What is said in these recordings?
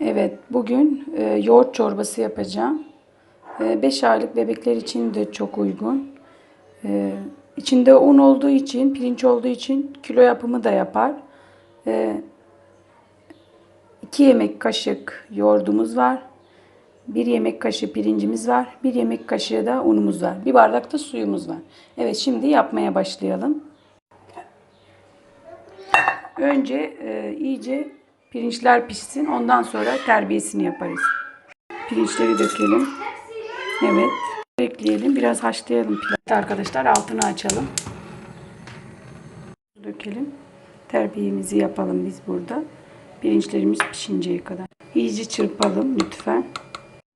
Evet, bugün e, yoğurt çorbası yapacağım. 5 aylık bebekler için de çok uygun. E, içinde un olduğu için, pirinç olduğu için kilo yapımı da yapar. 2 yemek kaşık yoğurdumuz var. 1 yemek kaşığı pirincimiz var. 1 yemek kaşığı da unumuz var. Bir bardak da suyumuz var. Evet, şimdi yapmaya başlayalım. Önce e, iyice pirinçler pişsin. Ondan sonra terbiyesini yaparız. Pirinçleri dökelim. Evet. Ekleyelim. Biraz haşlayalım pilavı. Arkadaşlar altını açalım. Dökelim. Terbiyemizi yapalım biz burada. Pirinçlerimiz pişinceye kadar. İyice çırpalım lütfen.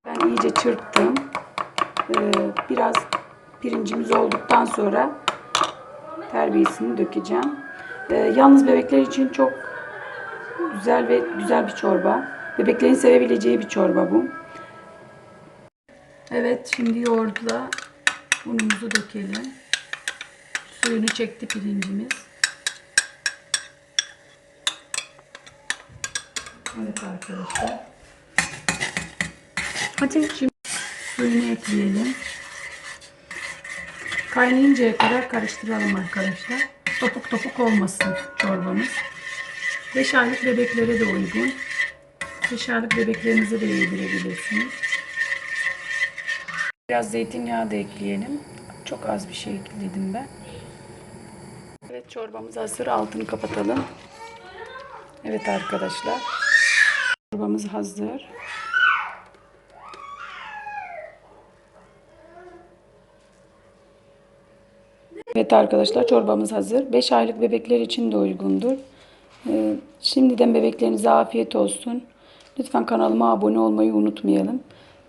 Ben iyice çırptım. Ee, biraz pirincimiz olduktan sonra terbiyesini dökeceğim. Ee, yalnız bebekler için çok güzel ve güzel bir çorba. Bebeklerin sevebileceği bir çorba bu. Evet şimdi yoğurtla unumuzu dökelim. Suyunu çekti pirincimiz. Evet arkadaşlar. Hadi şimdi suyunu ekleyelim. Kaynayıncaya kadar karıştıralım arkadaşlar. Topuk topuk olmasın çorbamız. 5 aylık bebeklere de uygun. 5 aylık bebeklerinize de yedirebilirsiniz. Biraz zeytinyağı da ekleyelim. Çok az bir şey ekledim ben. Evet çorbamız hazır. Altını kapatalım. Evet arkadaşlar. Çorbamız hazır. Evet arkadaşlar çorbamız hazır. 5 aylık bebekler için de uygundur. Ee, şimdiden bebeklerinize afiyet olsun. Lütfen kanalıma abone olmayı unutmayalım.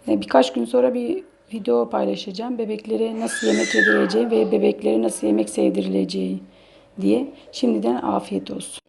Ee, birkaç gün sonra bir video paylaşacağım. Bebeklere nasıl yemek yedireceği ve bebeklere nasıl yemek sevdirileceği diye. Şimdiden afiyet olsun.